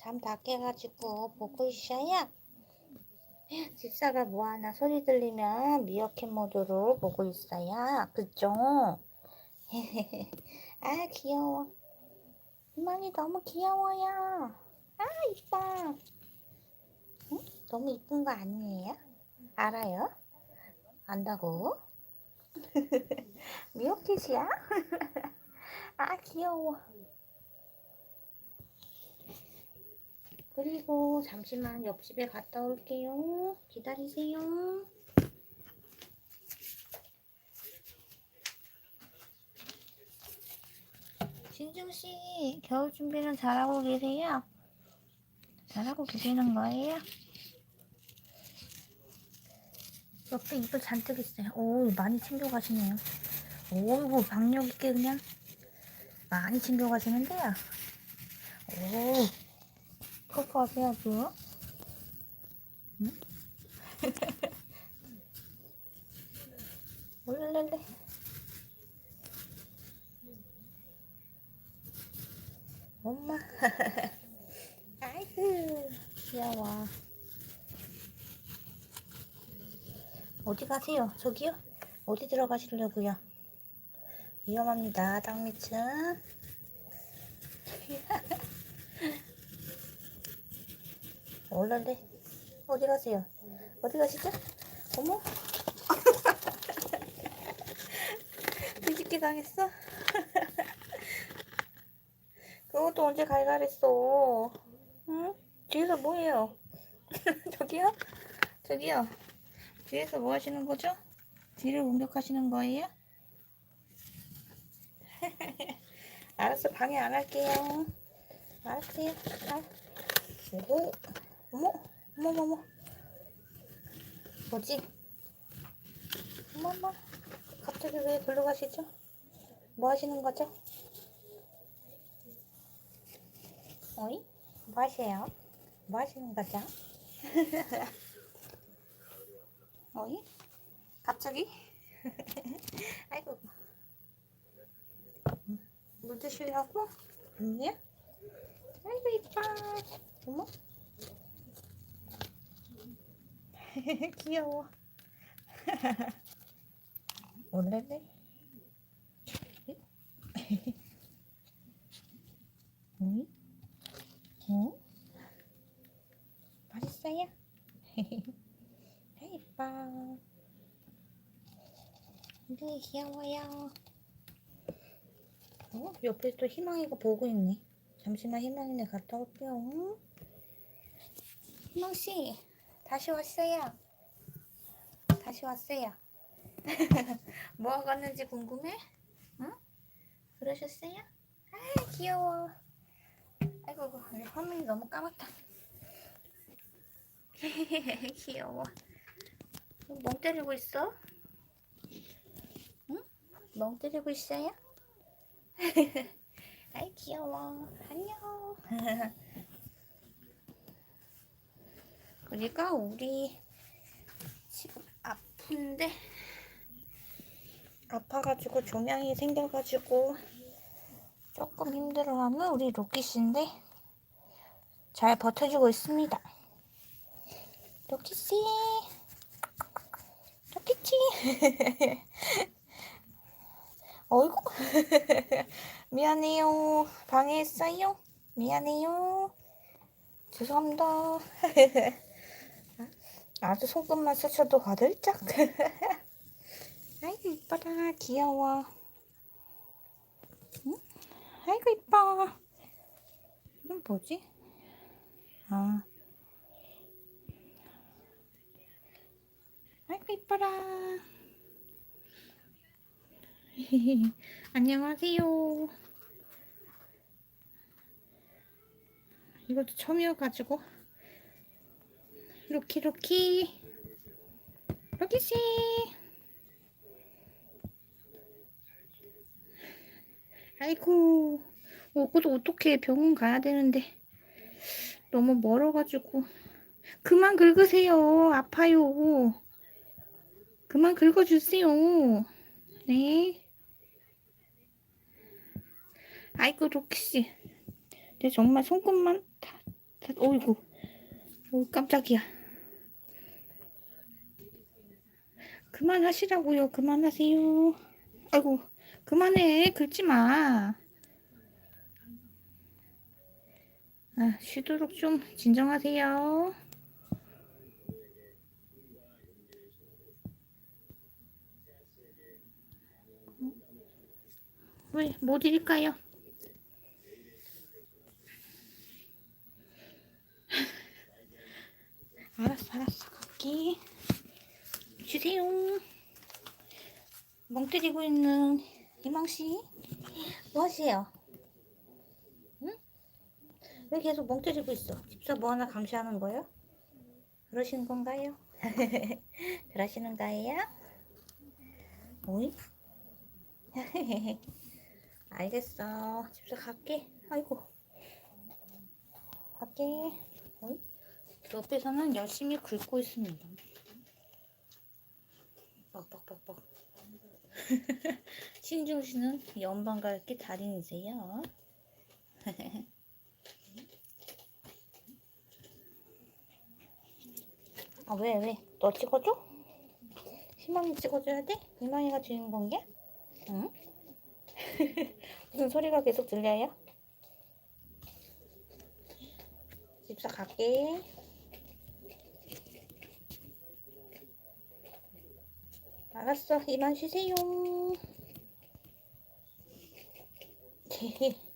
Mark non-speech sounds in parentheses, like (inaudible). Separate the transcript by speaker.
Speaker 1: 잠 다 깨가지고 보고 있어요. 집사가 뭐하나 소리 들리면 미어캣 모드로 보고 있어요. 그죠? (laughs) 아 귀여워. 희망이 너무 귀여워요. 아 이뻐. 응? 너무 이쁜 거 아니에요? 알아요? 안다고? (laughs) 미어캣이야? (laughs) 아 귀여워. 그리고 잠시만 옆집에 갔다 올게요. 기다리세요. 진중씨, 겨울 준비는 잘하고 계세요? 잘하고 계시는 거예요? 옆에 이불 잔뜩 있어요. 오, 많이 챙겨가시네요. 오이고, 박력 있게 그냥 많이 챙겨가시는데요. 오, 그렇게 하셔야죠. 응? 올렐레. 엄마. 아이고, 귀여워. 어디 가세요? 저기요? 어디 들어가시려고요? 위험합니다, 땅 밑은. 올랄래 어디 가세요? 어디 가시죠? 어머 (laughs) 뒤집게 당했어? (laughs) 그것도 언제 갈갈했어 응? 뒤에서 뭐해요? (laughs) 저기요? 저기요 뒤에서 뭐 하시는 거죠? 뒤를 공격하시는 거예요? 알았어 방해 안 할게요 알았어요 아. 오호 어머, 어머, 어머, 어머. 뭐지? 어머, 어머. 갑자기 왜 글로 가시죠? 뭐 하시는 거죠? 어이? 뭐 하세요? 뭐 하시는 거죠? (laughs) 어이? 갑자기? (laughs) 아이고. 물 드시려고? 아니야? 아이고, 이뻐. 어머? (laughs) 귀여워. (laughs) 올래네? (laughs) 응? 응? 맛있어요? 이뻐. 네, 귀여워요. 어? 옆에 또 희망이가 보고 있네. 잠시만 희망이네 갔다 올게요. 희망씨, 다시 왔어요. 다시 왔어요. (laughs) 뭐 하고 왔는지 궁금해? 응? 그러셨어요? 아 귀여워. 아이고 화면이 너무 까맣다. (laughs) 귀여워. 멍 때리고 있어? 응? 멍 때리고 있어요? (laughs) 아이 귀여워. 안녕. 그러니까 우리 지금 아픈데 아파가지고 종양이 생겨가지고 조금 힘들어하는 우리 로키씨인데 잘 버텨주고 있습니다. 로키씨, 로키씨. (laughs) 어이구! (laughs) 미안해요. 방해했어요. 미안해요. 죄송합니다 (laughs) 아주 손끝만 스쳐도 화들짝? 아이고 이뻐라. 귀여워. 응? 아이고 이뻐. 이건 뭐지? 아. 아이고 이뻐라. (laughs) 안녕하세요. 이것도 처음이어가지고 로키 로키 로키 씨. 아이고, 오고도 어떻게 병원 가야 되는데 너무 멀어가지고 그만 긁으세요. 아파요. 그만 긁어주세요. 네. 아이고 로키씨 내 정말 손끝만 다 어이구. 오, 깜짝이야. 그만하시라고요. 그만하세요. 아이고, 그만해. 긁지 마. 아, 쉬도록 좀 진정하세요. 왜, 뭐 드릴까요? (laughs) 알았어, 알았어. 갈게. 주세요. 멍 때리고 있는 희망씨. 뭐 하세요? 응? 왜 계속 멍 때리고 있어? 집사 뭐 하나 감시하는 거예요? 그러시는 건가요? (laughs) 그러시는 거예요? 오이? (laughs) 알겠어. 집사 갈게. 아이고. 갈게. 어이? 옆에서는 열심히 긁고 있습니다. 뻑뻑뻑뻑. (laughs) 신중 씨는 연방갈게 달인이세요. (laughs) 아, 왜, 왜? 너 찍어줘? 희망이 찍어줘야 돼? 희망이가 주인공이야? 응? (laughs) 무슨 소리가 계속 들려요? 집사 갈게. 알았어, 이만 쉬세요. (laughs) (laughs)